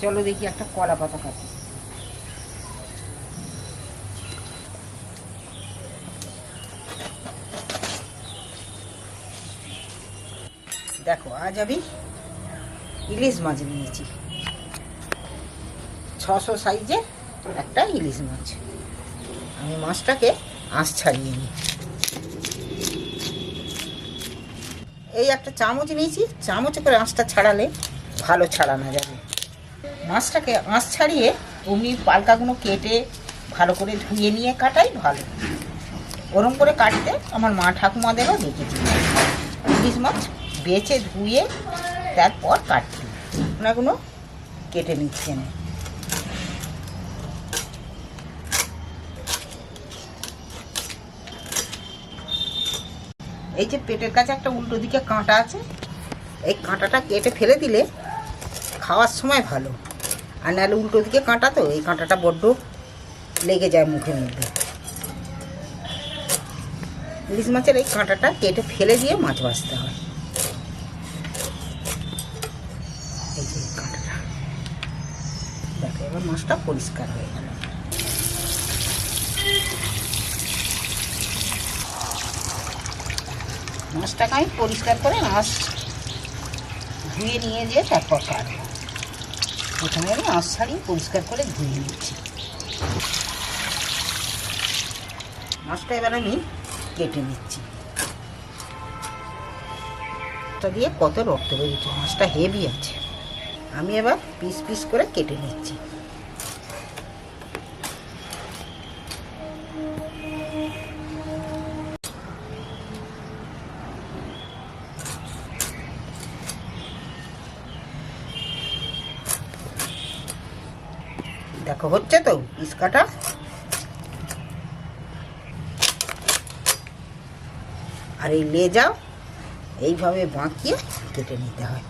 চলো দেখি একটা কলা পাতা কাটি দেখো, আজ আমি ইলিশ মাছ নিয়েছি। ছশো সাইজের একটা ইলিশ মাছ। আমি মাছটাকে আঁশ ছাড়িয়ে নিই। এই একটা চামচ নিয়েছি, চামচে করে আঁশটা ছাড়ালে ভালো ছাড়ানো যাবে। মাছটাকে আঁশ ছাড়িয়ে অমনি পালকাগুলো কেটে ভালো করে ধুয়ে নিয়ে কাটাই, ভালো। ওরম করে কাটতে আমার মা ঠাকুমাদেরও দেখেছি। ইলিশ মাছ বেছে ধুয়ে তারপর কাটতে। ওনাগুলো কেটে নিচ্ছেন এই যে পেটের কাছে একটা উল্টো দিকে কাঁটা আছে, এই কাঁটাটা কেটে ফেলে দিলে খাওয়ার সময় ভালো। আর নাহলে উল্টো দিকে কাঁটা তো, এই কাঁটাটা বড্ড লেগে যায় মুখের মধ্যে। ইলিশ মাছের এই কাঁটাটা কেটে ফেলে দিয়ে মাছ ভাজতে হয়। এই এবার মাছটা পরিষ্কার হয়ে গেল। মাছটাকে আমি পরিষ্কার করে মাছ ধুয়ে নিয়ে যেয়ে তারপর কাটবো। প্রথমে আমি মাছ ছাড়িয়ে পরিষ্কার করে ধুয়ে নিচ্ছি। মাছটা এবার আমি কেটে নিচ্ছি। দিয়ে কত রক্ত বেরিয়েছে মাছটা হেভি আছে। আমি এবার পিস পিস করে কেটে নিচ্ছি। দেখো, হচ্ছে তো পিস কাটা আর এই লেজাও এইভাবে বাঁকিয়ে কেটে নিতে হয়।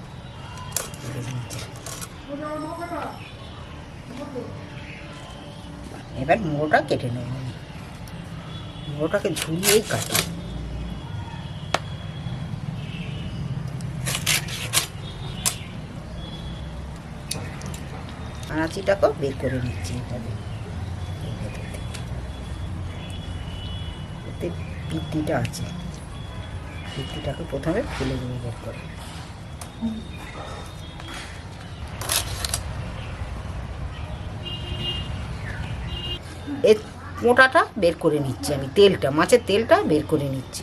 এবার মোড়োটা কেটে নেব। মোড়োটাকে ঝুলিয়েই কাটি। আনাচিটাকেও বের করে নিচ্ছি এভাবে এতে পিত্তিটা আছে। পিত্তিটাকে প্রথমে ফেলে দেবো বের করে। মোটাটা বের করে নিচ্ছি আমি, তেলটা, মাছের তেলটা বের করে নিচ্ছি।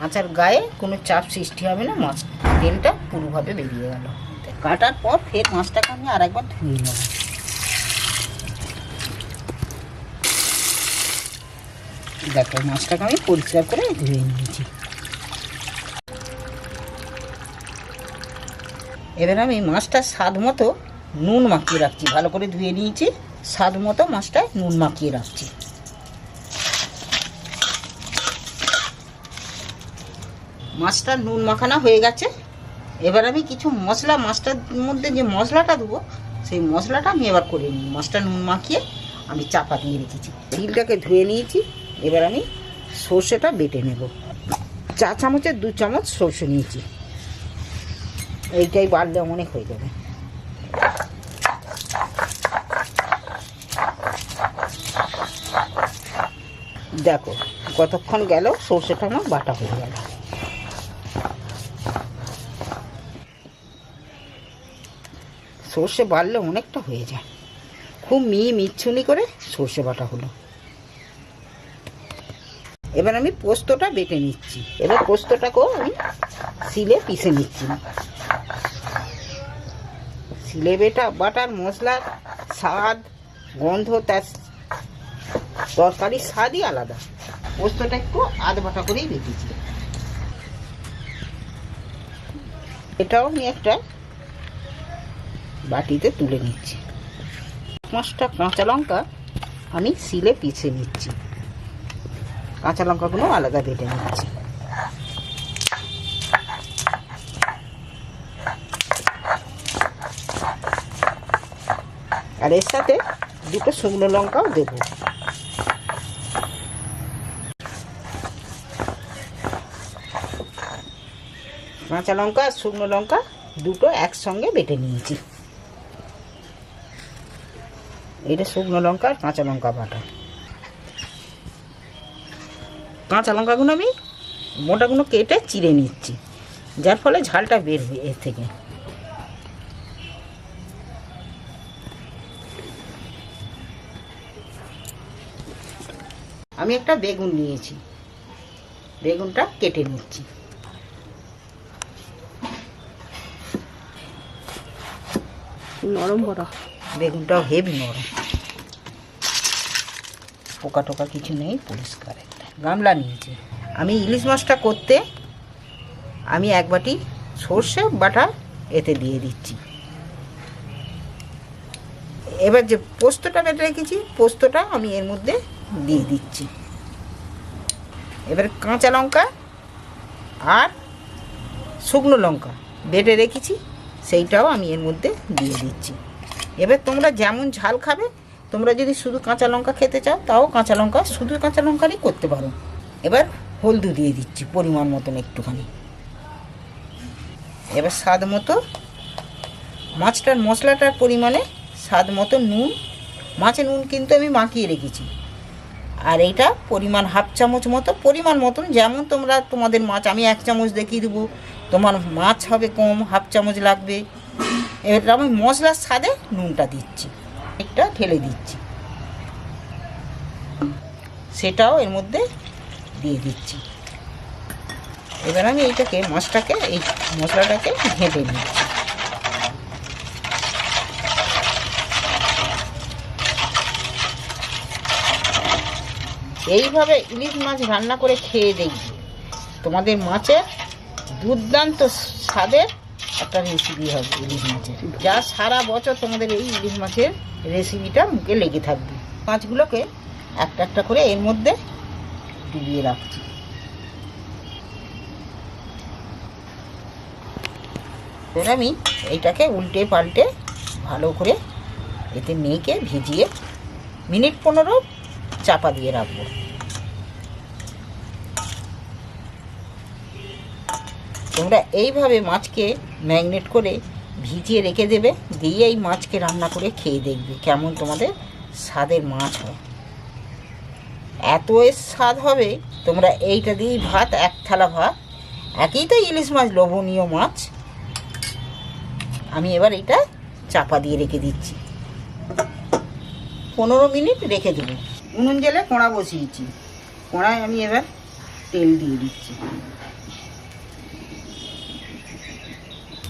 মাছের গায়ে কোনো চাপ সৃষ্টি হবে না, মাছ তেলটা পুরোভাবে বেরিয়ে গেল। কাটার পর ফের মাছটাকে আমি আর একবার ধুয়ে নেব। দেখো, মাছটাকে আমি পরিষ্কার করে ধুয়ে নিয়েছি। এবার আমি মাছটা স্বাদ মতো নুন মাখিয়ে রাখছি। ভালো করে ধুয়ে নিয়েছি। স্বাদ মতো মাছটায় নুন মাখিয়ে রাখছি। মাছটা নুন মাখানো হয়ে গেছে। এবার আমি কিছু মশলা মাছটার মধ্যে যে মশলাটা দেবো, সেই মশলাটা আমি এবার করে নিই। মাছটা নুন মাখিয়ে আমি চাপা দিয়ে রেখেছি। তিলটাকে ধুয়ে নিয়েছি, এবার আমি সর্ষেটা বেটে নেব। চা চামচের দু চামচ সর্ষে নিয়েছি। এইটাই বাড়লে অনেক হয়ে যাবে। দেখো, কতক্ষণ গেল, সর্ষেটা আমার বাটা হয়ে গেল। সর্ষে বাড়লে অনেকটা হয়ে যায়। খুব মিহি মিচ্ছুনি করে সর্ষে বাটা হলো। এবার আমি পোস্তটা বেটে নিচ্ছি। এবার পোস্তটাকেও আমি শিলে পিষে নিচ্ছি। শিলে বেটা বাটার মশলার স্বাদ, গন্ধ, তার তরকারির স্বাদই আলাদা। পোস্তটা একটু আধ বাটা করেই বেটেছি। এটাও আমি একটা বাটিতে তুলে নিচ্ছি। পাঁচটা কাঁচা লঙ্কা আমি শিলে পিষে নিচ্ছি। কাঁচা লঙ্কাগুলো আলাদা বেটে নিচ্ছি। আর এর সাথে দুটো শুকনো লঙ্কাও দেবো। কাঁচা লঙ্কা আর শুকনো লঙ্কা দুটো একসঙ্গে বেটে নিয়েছি। এটা শুকনো লঙ্কা আর কাঁচা লঙ্কা বাটা। কাঁচা লঙ্কাগুলো আমি মোটাগুলো কেটে চিড়ে নিচ্ছি, যার ফলে ঝালটা বেরবে এর থেকে। আমি একটা বেগুন নিয়েছি, বেগুনটা কেটে নিচ্ছি। নরম করা বেগুনটাও হেভি নরম। পোকা টোকা কিছু নেই, পরিষ্কার একটা। গামলা নিয়েছি। আমি ইলিশ মাছটা করতে আমি এক বাটি সর্ষে বাটা এতে দিয়ে দিচ্ছি। এবার যে পোস্তটা বেটে রেখেছি, পোস্তটা আমি এর মধ্যে দিয়ে দিচ্ছি। এবার কাঁচা লঙ্কা আর শুকনো লঙ্কা বেটে রেখেছি, সেইটাও আমি এর মধ্যে দিয়ে দিচ্ছি। এবার তোমরা যেমন ঝাল খাবে, তোমরা যদি শুধু কাঁচা লঙ্কা খেতে চাও, তাও কাঁচা লঙ্কা, শুধু কাঁচা লঙ্কারই করতে পারো। এবার হলদু দিয়ে দিচ্ছি পরিমাণ মতন একটুখানি। এবার স্বাদ মতো মাছটার মশলাটার পরিমাণে স্বাদ মতো নুন। মাছের নুন কিন্তু আমি মাখিয়ে রেখেছি। আর এইটা পরিমাণ হাফ চামচ মতো, পরিমাণ মতন যেমন তোমরা তোমাদের মাছ, আমি এক চামচ দেখিয়ে দেবো। তোমার মাছ হবে কম, হাফ চামচ লাগবে। এবার আমি মশলার স্বাদে নুনটা দিচ্ছি। একটা ঢেলে দিচ্ছি। সেটাও এর মধ্যে দিয়ে দিচ্ছি। এবার আমি এইটাকে মাছটাকে এই মশলাটাকে ঘেঁটে নিচ্ছি। এইভাবে ইলিশ মাছ রান্না করে খেয়ে দেখবে। তোমাদের মাছের দুর্দান্ত স্বাদের একটা রেসিপি হবে ইলিশ মাছের। যা সারা বছর তোমাদের এই ইলিশ মাছের রেসিপিটা মুখে লেগে থাকবে। মাছগুলোকে একটা একটা করে এর মধ্যে ডুবিয়ে রাখছি। আমি এইটাকে উল্টে পাল্টে ভালো করে এতে মেয়েকে ভিজিয়ে মিনিট পনেরো চাপা দিয়ে রাখব। তোমরা এইভাবে মাছকে ম্যাগনেট করে ভিজিয়ে রেখে দেবে দিয়ে এই মাছকে রান্না করে খেয়ে দেখবে কেমন তোমাদের স্বাদের মাছ হয়। এত এর স্বাদ হবে, তোমরা এইটা দিয়েই ভাত, এক থালা ভাত। একই তো ইলিশ মাছ, লোভনীয় মাছ। আমি এবার এটা চাপা দিয়ে রেখে দিচ্ছি। পনেরো মিনিট রেখে দেবো। উনুন জেলে কোঁড়া বসিয়েছি। কোঁড়ায় আমি এবার তেল দিয়ে দিচ্ছি।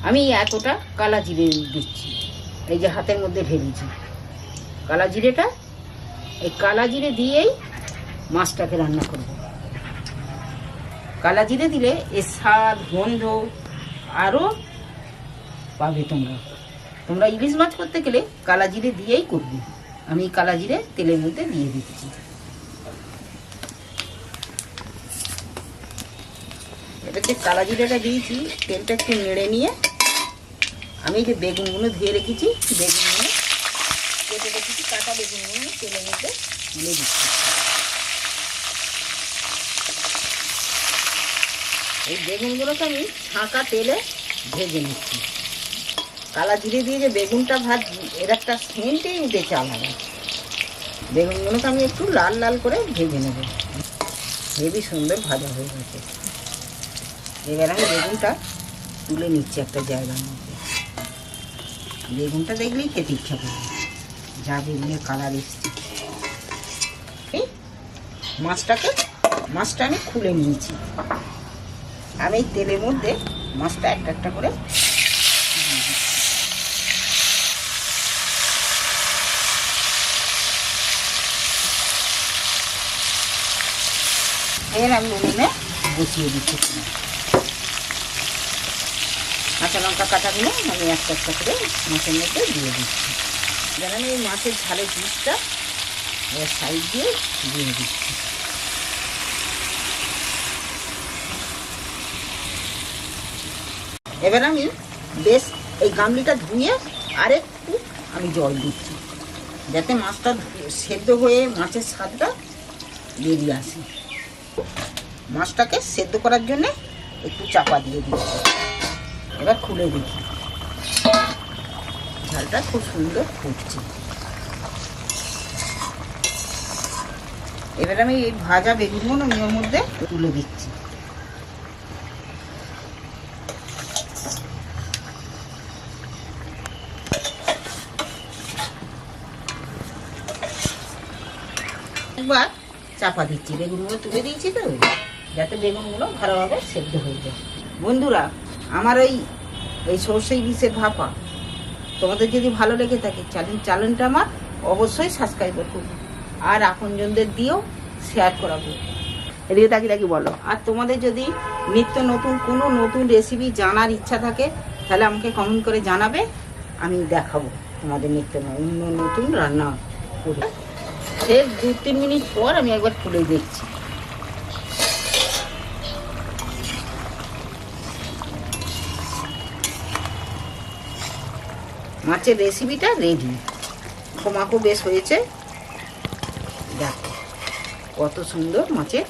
আমি এতটা কালা জিরে দিচ্ছি, এই যে হাতের মধ্যে ঢেলেছি। কালা জিরেটা এই কালা জিরে দিয়েই মাছটাকে রান্না করব। কালা জিরে দিলে এর স্বাদ, গন্ধ আরও পাবে তোমরা। তোমরা ইলিশ মাছ করতে গেলে কালা জিরে দিয়েই করবে। আমি কালা জিরে তেলের মধ্যে দিয়ে দিচ্ছি। এটা যে কালা জিরেটা দিয়েছি, তেলটা একটু নেড়ে নিয়ে আমি এই যে বেগুনগুলো ধুয়ে রেখেছি, বেগুনগুলো কেটে রেখেছি, কাটা বেগুনগুলো তেলের মধ্যে ঢেলে দিচ্ছি। এই বেগুনগুলোকে আমি ছাঁকা তেলে ভেজে নিচ্ছি। কালা জিরে দিয়ে যে বেগুনটা ভাজি, এর একটা সেন্টেই উঠেছে আলাদা বেগুনগুলোকে আমি একটু লাল লাল করে ভেজে নেব। হেবি সুন্দর ভাজা হয়ে গেছে। এবার আমি বেগুনটা তুলে নিচ্ছি একটা জায়গার মধ্যে। বেগুনটা দেখলেই খেতে ইচ্ছা করবে। যা বেগুনের কালার এসছে। মাছটাকে, মাছটা আমি খুলে নিয়েছি। আমি এই তেলের মধ্যে মাছটা একটা একটা করে এর আমি উনুনে বসিয়ে দিচ্ছি। কাঁচা লঙ্কা কাটাগুলো আমি একটা একটা করে মাছের মধ্যে দিয়ে দিচ্ছি। যেন আমি মাছের ঝালের পিসটা সাইড দিয়ে দিয়ে দিচ্ছি। এবার আমি বেশ এই গামলিটা ধুয়ে আরেকটু আমি জল দিচ্ছি, যাতে মাছটা সেদ্ধ হয়ে মাছের স্বাদটা বেরিয়ে আসে। মাছটাকে সেদ্ধ করার জন্যে একটু চাপা দিয়ে দিচ্ছি। এবার খুলে দেখি। ঝালটা খুব সুন্দর ফুটছে। এবার আমি এই ভাজা বেগুনগুলো আমি ওর মধ্যে তুলে দিচ্ছি। একবার চাপা দিচ্ছি। বেগুনগুলো তুলে দিয়েছি তো, যাতে বেগুনগুলো ভালোভাবে সেদ্ধ হয়ে যায়। বন্ধুরা আমার ওই এই সর্ষে ইলিশের ভাপা। তোমাদের যদি ভালো লেগে থাকে চ্যানেল চ্যানেলটা আমার অবশ্যই সাবস্ক্রাইব করব আর আপনজনদের দিয়েও শেয়ার করাবো। এদিকে তাকি তাকি বলো। আর তোমাদের যদি নিত্য নতুন কোনো নতুন রেসিপি জানার ইচ্ছা থাকে তাহলে আমাকে কমেন্ট করে জানাবে। আমি দেখাবো তোমাদের নিত্য নতুন রান্না। করে এর দু তিন মিনিট পর আমি একবার খুলে দেখছি। মাছের রেসিপিটা রেডি খোমাকো বেশ হয়েছে। দেখ, কত সুন্দর মাছের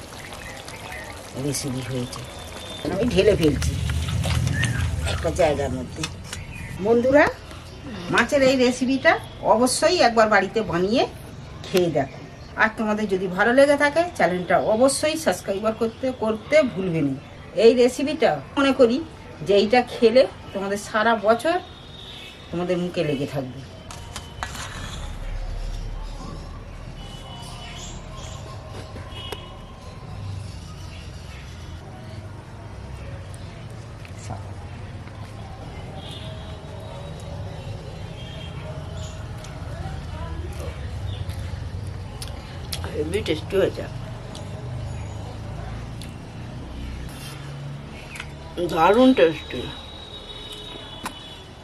রেসিপি হয়েছে। আমি ঢেলে ফেলছি একটা জায়গার মধ্যে। বন্ধুরা, মাছের এই রেসিপিটা অবশ্যই একবার বাড়িতে বানিয়ে খেয়ে দেখো। আর তোমাদের যদি ভালো লেগে থাকে, চ্যানেলটা অবশ্যই সাবস্ক্রাইবার করতে করতে ভুলবে না। এই রেসিপিটা মনে করি যে এইটা খেলে তোমাদের সারা বছর তোমাদের মুখে লেগে থাকবে। হেভি টেস্টি হয়েছে দারুণ টেস্টি